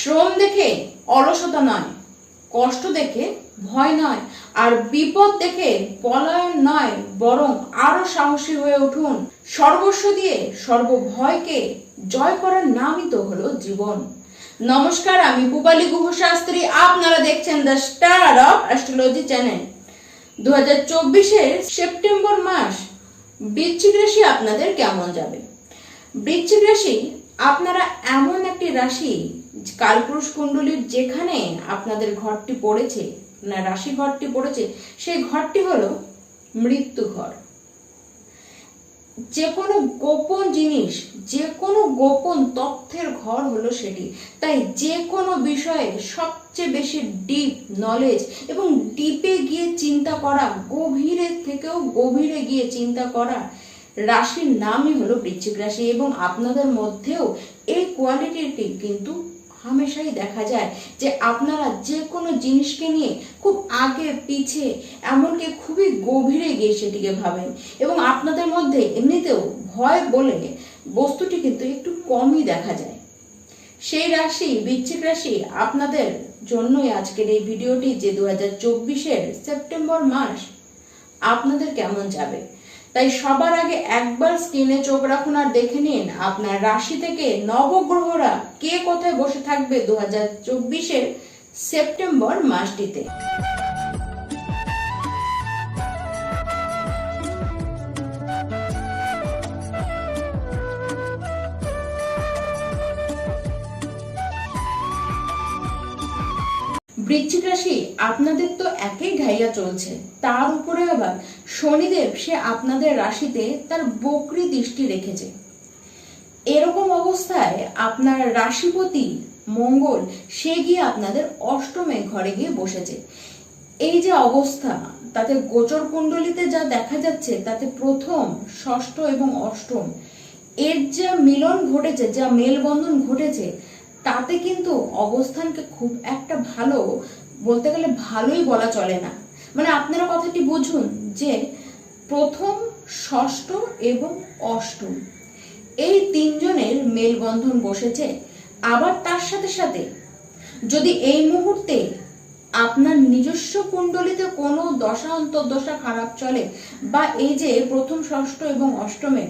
শ্রম দেখে অলসতা নয়, কষ্ট দেখে ভয় নয়, আর বিপদ দেখে পলায়ন নয়, বরং আরও সাহসী হয়ে উঠুন। সর্বস্ব দিয়ে সর্বভয়কে জয় করার নামই তো হলো জীবন। নমস্কার, আমি পুপালি গুহ শাস্ত্রী আপনারা দেখছেন the star of astrology channel. দু হাজার চব্বিশের সেপ্টেম্বর মাস, বৃশ্চিক রাশি আপনাদের কেমন যাবে? বৃশ্চিক রাশি, আপনারা এমন একটি রাশি কালপুরুষ কুণ্ডলীর যেখানে আপনাদের ঘরটি পড়েছে, না রাশি ঘরটি পড়েছে, সেই ঘরটি হলো মৃত্যু ঘর। যে কোনো গোপন জিনিস, যে কোনো গোপন তথ্যের ঘর হলো সেটি। তাই যে কোনো বিষয়ে সবচেয়ে বেশি ডিপ নলেজ এবং ডিপে গিয়ে চিন্তা করা, গভীরে থেকেও গভীরে গিয়ে চিন্তা করা রাশির নামই হলো বৃশ্চিক রাশি এবং আপনাদের মধ্যেও এই কোয়ালিটিটি কিন্তু হামেশাই দেখা যায় যে আপনারা যে কোনো জিনিসকে নিয়ে খুব আগে পিছে, এমনকি খুবই গভীরে গিয়ে সেটিকে ভাবেন। এবং আপনাদের মধ্যে এমনিতেও ভয় বলে বস্তুটি কিন্তু একটু কমই দেখা যায়। সেই রাশি, বৃশ্চিক রাশি, আপনাদের জন্যই আজকের এই ভিডিওটি যে দু হাজার চব্বিশের সেপ্টেম্বর মাস আপনাদের কেমন যাবে? তাই সবার আগে একবার স্ক্রিনে চোখ রাখুন আর দেখে নিন আপনার রাশি থেকে নবগ্রহরা কে কোথায় বসে থাকবে দু হাজার সেপ্টেম্বর মাসটিতে। বৃশ্চিক রাশি আপনাদের তো একই ঢাইয়া চলছে, তার উপরে আবার শনিদেব সে আপনাদের রাশিতে তার বকরি দৃষ্টি রেখেছে। এরকম অবস্থায় আপনার রাশিপতি মঙ্গল, সে গিয়ে আপনাদের অষ্টমে ঘরে গিয়ে বসেছে। এই যে অবস্থা, তাতে গোচর কুণ্ডলিতে যা দেখা যাচ্ছে, তাতে প্রথম, ষষ্ঠ এবং অষ্টম, এর যা মিলন ঘটেছে, যা মেলবন্ধন ঘটেছে, তাতে কিন্তু অবস্থানকে খুব একটা ভালো, বলতে গেলে ভালোই বলা চলে না। মানে আপনারা কথাটি বুঝুন যে প্রথম, ষষ্ঠ এবং অষ্টম, এই তিনজনের মেলবন্ধন বসেছে। আবার তার সাথে সাথে যদি এই মুহূর্তে আপনার নিজস্ব কুণ্ডলিতে কোনো দশা, অন্তর্দশা খারাপ চলে বা এই যে প্রথম, ষষ্ঠ এবং অষ্টমে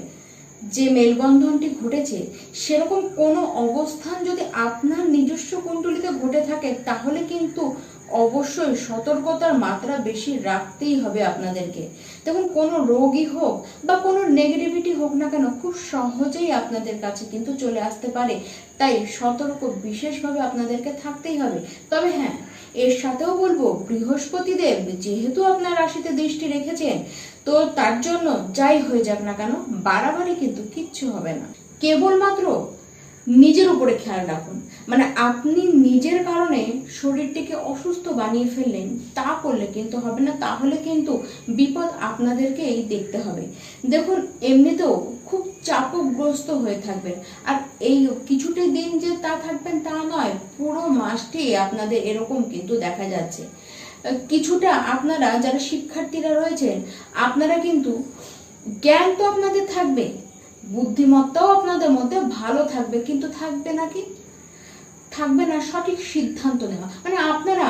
যে মেলবন্ধনটি ঘটেছে, সেরকম কোনো অবস্থান যদি আপনার নিজস্ব কুণ্ডলিতে ঘটে থাকে, তাহলে কিন্তু অবশ্যই সতর্কতার মাত্রা বেশি রাখতেই হবে আপনাদেরকে। দেখুন, কোনো রোগই হোক বা কোনো নেগেটিভিটি হোক না কেন, খুব সহজেই আপনাদের কাছে কিন্তু চলে আসতে পারে। তাই সতর্ক বিশেষভাবে আপনাদেরকে থাকতেই হবে। তবে হ্যাঁ এর সাথেও বলব বৃহস্পতি দেব যেহেতু আপনার রাশিতে দৃষ্টি রেখেছেন, তো তার জন্য যাই হয়ে যাক না কেন, বাড়াবাড়ি কিন্তু কিচ্ছু হবে না। কেবলমাত্র নিজের উপরে খেয়াল রাখুন। মানে আপনি নিজের কারণে শরীরটিকে অসুস্থ বানিয়ে ফেললেন, তা করলে কিন্তু হবে না। তাহলে কিন্তু বিপদ আপনাদেরকেই দেখতে হবে। দেখুন, এমনিতেও খুব চাপগ্রস্ত হয়ে থাকবেন। আর এই কিছুটি দিন যে তা থাকবেন তা নয়, পুরো মাসটি আপনাদের এরকম কিন্তু দেখা যাচ্ছে। কিছুটা আপনারা যারা শিক্ষার্থীরা রয়েছেন, আপনারা কিন্তু জ্ঞান তো আপনাদের থাকবে, বুদ্ধিমত্তাও আপনাদের মধ্যে ভালো থাকবে, কিন্তু থাকবে নাকি থাকবে না, সঠিক সিদ্ধান্ত নেওয়া। মানে আপনারা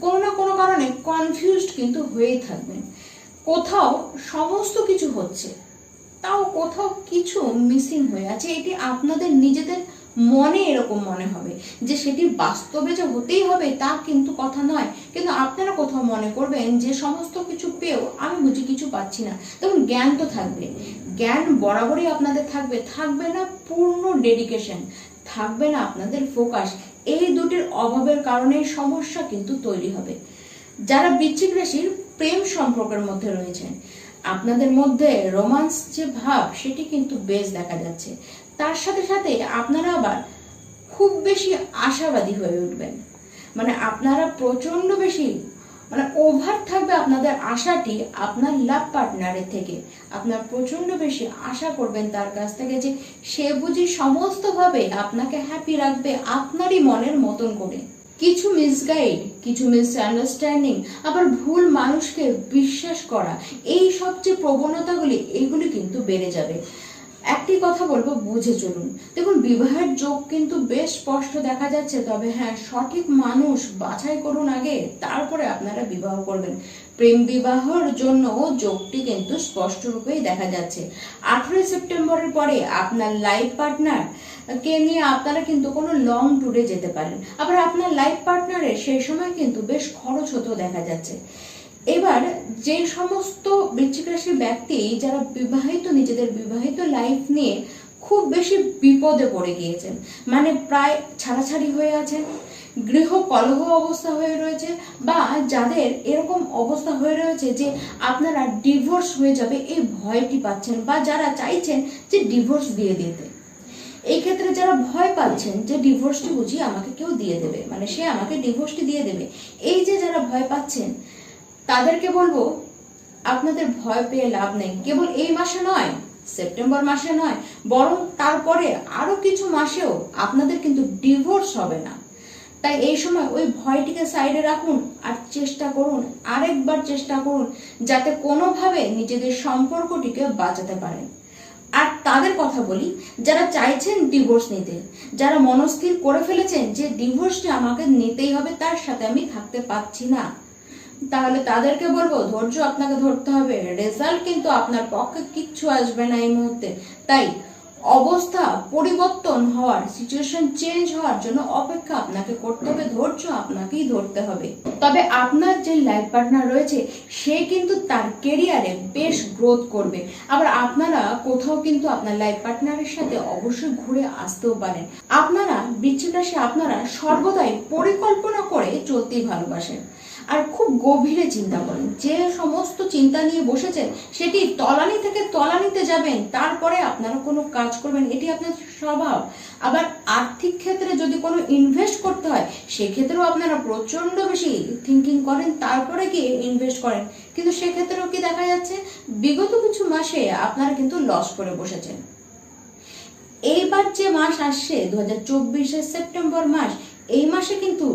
কোনো না কোনো কারণে কনফিউজড কিন্তু হয়েই থাকবেন। কোথাও সমস্ত কিছু হচ্ছে, তাও কোথাও কিছু মিসিং হয়ে আছে। এটি আপনাদের নিজেদের মনে এরকম মনে হবে যে সেটি বাস্তবে যে হতেই হবে তা কিন্তু কথা নয়। কিন্তু আপনারা কোথাও মনে করবেন যে সমস্ত কিছু পেয়েও আমি বুঝি কিছু পাচ্ছি না। তখন জ্ঞান তো থাকবে। জ্ঞান বরাবরই আপনাদের থাকবে। থাকবে না পূর্ণ ডেডিকেশন থাকবে না আপনাদের ফোকাস। এই দুটির অভাবের কারণে সমস্যা কিন্তু তৈরি হবে। যারা বৃশ্চিক রাশির প্রেম সম্পর্কের মধ্যে রয়েছেন, আপনাদের মধ্যে রোমান্স যে ভাব, সেটি কিন্তু বেশ দেখা যাচ্ছে। তার সাথে সাথে আপনারা আবার খুব বেশি আশাবাদী হয়ে উঠবেন। মানে আপনারা প্রচণ্ড বেশি মানে ওভার থাকবে আপনাদের আশাটি আপনার লাভ পার্টনারের থেকে। আপনার প্রচণ্ড বেশি আশা করবেন তার কাছ থেকে যে সে বুঝি সমস্তভাবে আপনাকে হ্যাপি রাখবে আপনারই মনের মতন করে। কিছু মিসগাইড কিছু মিসআন্ডারস্ট্যান্ডিং আবার ভুল মানুষকে বিশ্বাস করা, এই সব যে প্রবণতাগুলি, এইগুলি কিন্তু বেড়ে যাবে। একটি কথা বলব, বুঝে চলুন। দেখুন, বিবাহের যোগ কিন্তু বেশ স্পষ্ট দেখা যাচ্ছে, তবে হ্যাঁ সঠিক মানুষ বাছাই করুন আগে, তারপরে আপনারা বিবাহ করবেন। প্রেম বিবাহর জন্য যোগটি কিন্তু স্পষ্ট রূপেই দেখা যাচ্ছে। আঠেরোই সেপ্টেম্বরের পরে আপনার লাইফ পার্টনার কে নিয়ে আপনারা কিন্তু কোনো লং ট্যুরে যেতে পারেন। আবার আপনার লাইফ পার্টনারের সেই সময় কিন্তু বেশ খরচ হতেও দেখা যাচ্ছে। এবার যে সমস্ত বৃশ্চিক রাশির ব্যক্তি যারা বিবাহিত, নিজেদের বিবাহিত লাইফ নিয়ে খুব বেশি বিপদে পড়ে গিয়েছেন মানে প্রায় ছাড়াছাড়ি হয়ে আছেন, গৃহ কলহ অবস্থা হয়ে রয়েছে বা যাদের এরকম অবস্থা হয়ে রয়েছে যে আপনারা ডিভোর্স হয়ে যাবে এই ভয়টি পাচ্ছেন বা যারা চাইছেন যে ডিভোর্স দিয়ে দিতে। এই ক্ষেত্রে যারা ভয় পাচ্ছেন যে ডিভোর্সটি বুঝি আমাকে কেউ দিয়ে দেবে মানে সে আমাকে ডিভোর্সটি দিয়ে দেবে, এই যে যারা ভয় পাচ্ছেন তাদেরকে বলব, আপনাদের ভয় পেয়ে লাভ নেই। কেবল এই মাসে নয়, সেপ্টেম্বর মাসে নয়, বরং তারপরে আরও কিছু মাসেও আপনাদের কিন্তু ডিভোর্স হবে না। তাই এই সময় ওই ভয়টিকে সাইডে রাখুন আর চেষ্টা করুন, আরেকবার চেষ্টা করুন, যাতে কোনোভাবে নিজেদের সম্পর্কটিকে বাঁচাতে পারেন। আর তাদের কথা বলি, যারা চাইছেন ডিভোর্স নিতে, যারা মনস্থির করে ফেলেছেন যে ডিভোর্সটি আমাকে নিতেই হবে, তার সাথে আমি থাকতে পারছি না। তাহলে তাদেরকে বলব, ধৈর্য আপনাকে ধরতে হবে। রেজাল্ট কিন্তু আপনার পক্ষে কিচ্ছু আসবে না এই মুহূর্তে। তাই অবস্থা পরিবর্তন হওয়ার সিচুয়েশন চেঞ্জ হওয়ার জন্য অপেক্ষা আপনাকে করতে হবে, ধৈর্য আপনাকেই ধরতে হবে। তবে আপনার যে লাইফ পার্টনার রয়েছে, সে কিন্তু তার কেরিয়ারে বেশ গ্রোথ করবে। আবার আপনারা কোথাও কিন্তু আপনার লাইফ পার্টনারের সাথে অবশ্যই ঘুরে আসতেও পারেন। আপনারা বৃশ্চিক রাশি আপনারা সর্বদাই পরিকল্পনা করে চলতেই ভালোবাসেন। আর খুব গভীরে চিন্তা করেন। যে সমস্ত চিন্তা নিয়ে বসেছেন, সেটি তলানি থেকে তলানিতে যাবেন, তারপরে আপনারা কোনো কাজ করবেন, এটি আপনার স্বভাব। আবার আর্থিক ক্ষেত্রে যদি কোনো ইনভেস্ট করতে হয়, সেক্ষেত্রেও আপনারা প্রচণ্ড বেশি থিঙ্কিং করেন, তারপরে কি ইনভেস্ট করেন। কিন্তু সেক্ষেত্রেও কি দেখা যাচ্ছে, বিগত কিছু মাসে আপনারা কিন্তু লস করে বসেছেন। এইবার যে মাস আসছে দু হাজার সেপ্টেম্বর মাস, এই মাসে কিন্তু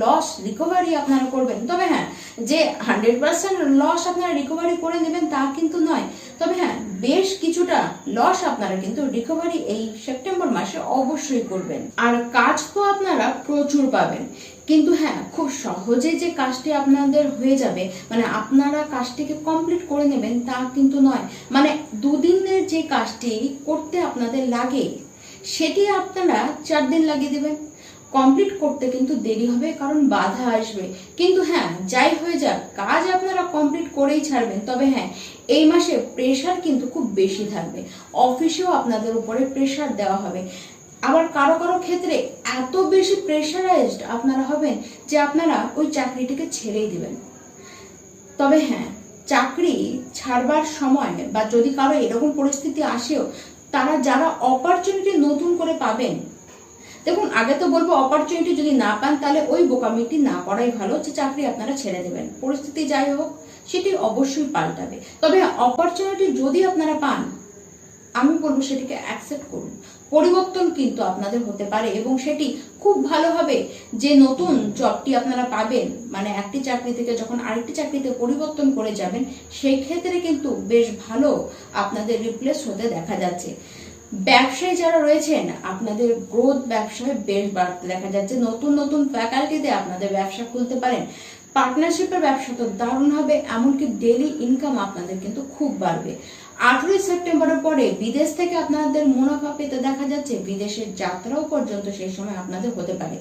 লস রিকভারি আপনারা করবেন। তবে হ্যাঁ যে হান্ড্রেড পার্সেন্ট লস আপনারা রিকভারি করে নেবেন তা কিন্তু নয়। তবে হ্যাঁ বেশ কিছুটা লস আপনারা কিন্তু রিকভারি এই সেপ্টেম্বর মাসে অবশ্যই করবেন। আর কাজ তো আপনারা প্রচুর পাবেন। কিন্তু হ্যাঁ খুব সহজে যে কাজটি আপনাদের হয়ে যাবে মানে আপনারা কাজটিকে কমপ্লিট করে নেবেন তা কিন্তু নয়। মানে দুদিনের যে কাজটি করতে আপনাদের লাগে, সেটি আপনারা চার দিন লাগিয়ে দেবেন। কমপ্লিট করতে কিন্তু দেরি হবে, কারণ বাধা আসবে। কিন্তু হ্যাঁ যাই হয়ে যাক, কাজ আপনারা কমপ্লিট করেই ছাড়বেন। তবে হ্যাঁ এই মাসে প্রেশার কিন্তু খুব বেশি থাকবে। অফিসেও আপনাদের উপরে প্রেশার দেওয়া হবে। আবার কারও কারও ক্ষেত্রে এত বেশি প্রেশারাইজড আপনারা হবেন যে আপনারা ওই চাকরিটিকে ছেড়েই দিবেন। তবে হ্যাঁ চাকরি ছাড়বার সময় বা যদি কারও এরকম পরিস্থিতি আসেও, তারা যারা অপরচুনিটি নতুন করে পাবেন দেখুন, আগে তো বলব অপরচুনিটি যদি না পান, তাহলে ওই বোকামিটি না করাই ভালো, যে চাকরি আপনারা ছেড়ে দেবেন। পরিস্থিতি যাই হোক, সেটি অবশ্যই পাল্টাবে। তবে অপরচুনিটি যদি আপনারা পান, আমি বলব সেটিকে অ্যাকসেপ্ট করুন। পরিবর্তন কিন্তু আপনাদের হতে পারে এবং সেটি খুব ভালো হবে যে নতুন জবটি আপনারা পাবেন মানে একটি চাকরি থেকে যখন আরেকটি চাকরিতে পরিবর্তন করে যাবেন, সেই ক্ষেত্রে কিন্তু বেশ ভালো আপনাদের রিপ্লেস হতে দেখা যাচ্ছে। ব্যবসায়ী যারা রয়েছেন, আপনাদের গ্রোথ ব্যবসায় বেশ বাড়তে দেখা যাচ্ছে। নতুন নতুন ফ্যাকাল্টিতে আপনাদের ব্যবসা খুলতে পারেন। পার্টনারশিপের ব্যবসা তো দারুণ হবে, এমনকি ডেলি ইনকাম আপনাদের কিন্তু খুব বাড়বে। আঠেরোই সেপ্টেম্বরের পরে বিদেশ থেকে আপনাদের মুনাফা পেতে দেখা যাচ্ছে, বিদেশের যাত্রাও পর্যন্ত সেই সময় আপনাদের হতে পারে।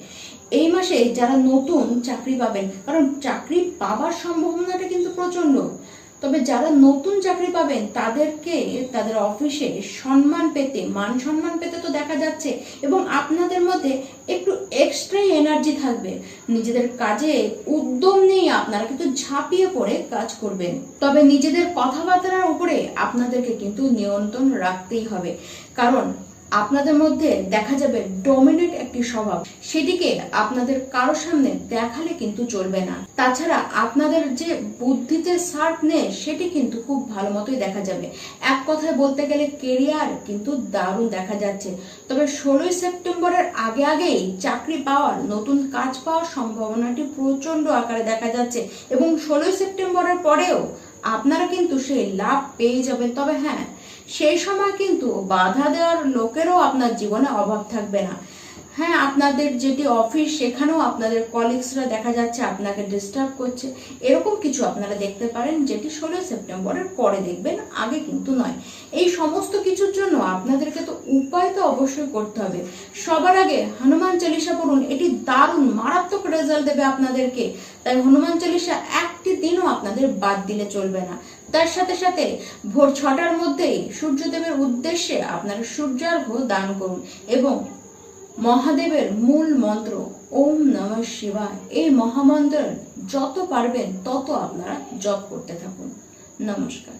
এই মাসে যারা নতুন চাকরি পাবেন, কারণ চাকরি পাবার সম্ভাবনাটা কিন্তু প্রচণ্ড তবে যারা নতুন চাকরি পাবেন, তাদেরকে, তাদের অফিসে সম্মান পেতে, মান সম্মান পেতে তো দেখা যাচ্ছে, এবং আপনাদের মধ্যে একটু এক্সট্রাই এনার্জি থাকবে। নিজেদের কাজে উদ্যম নিয়ে আপনারা কিন্তু ঝাঁপিয়ে পড়ে কাজ করবেন। তবে নিজেদের কথাবার্তার উপরে আপনাদেরকে কিন্তু নিয়ন্ত্রণ রাখতেই হবে। কারণ আপনাদের মধ্যে দেখা যাবে ডমিনেট একটি স্বভাব। সেটিকে আপনাদের কারও সামনে দেখালে কিন্তু চলবে না। তাছাড়া আপনাদের যে বুদ্ধিতে নেই সেটি কিন্তু খুব ভালো মতোই দেখা যাবে। এক কথায় বলতে গেলে কেরিয়ার কিন্তু দারুণ দেখা যাচ্ছে। তবে ষোলোই সেপ্টেম্বরের আগে আগেই চাকরি পাওয়ার, নতুন কাজ পাওয়ার সম্ভাবনাটি প্রচণ্ড আকারে দেখা যাচ্ছে এবং ষোলোই সেপ্টেম্বরের পরেও আপনারা কিন্তু সেই লাভ পেয়ে যাবেন। তবে হ্যাঁ সেই সময় কিন্তু বাধা দেওয়ার লোকেরও আপনার জীবনে অভাব থাকবে না। হ্যাঁ আপনাদের যেটি অফিস সেখানেও আপনাদের কলিগসরা দেখা যাচ্ছে আপনাকে ডিস্টার্ব করছে। এরকম কিছু আপনারা দেখতে পারেন, যেটি ষোলোই সেপ্টেম্বরের পরে দেখবেন, আগে কিন্তু নয়। এই সমস্ত কিছুর জন্য আপনাদেরকে তো উপায় তো অবশ্যই করতে হবে। সবার আগে হনুমান চালিসা পড়ুন, এটি দারুণ, মারাত্মক রেজাল্ট দেবে আপনাদেরকে। তাই হনুমান চালিসা একটি দিনও আপনাদের বাদ দিলে চলবে না। তার সাথে সাথে ভোর ছটার মধ্যেই সূর্যদেবের উদ্দেশ্যে আপনারা সূর্যার্ঘ দান করুন এবং মহাদেবের মূল মন্ত্র, ওম নম শিবায়। এই মহামন্ত্র যত পারবেন, তত আপনারা জপ করতে থাকুন। নমস্কার।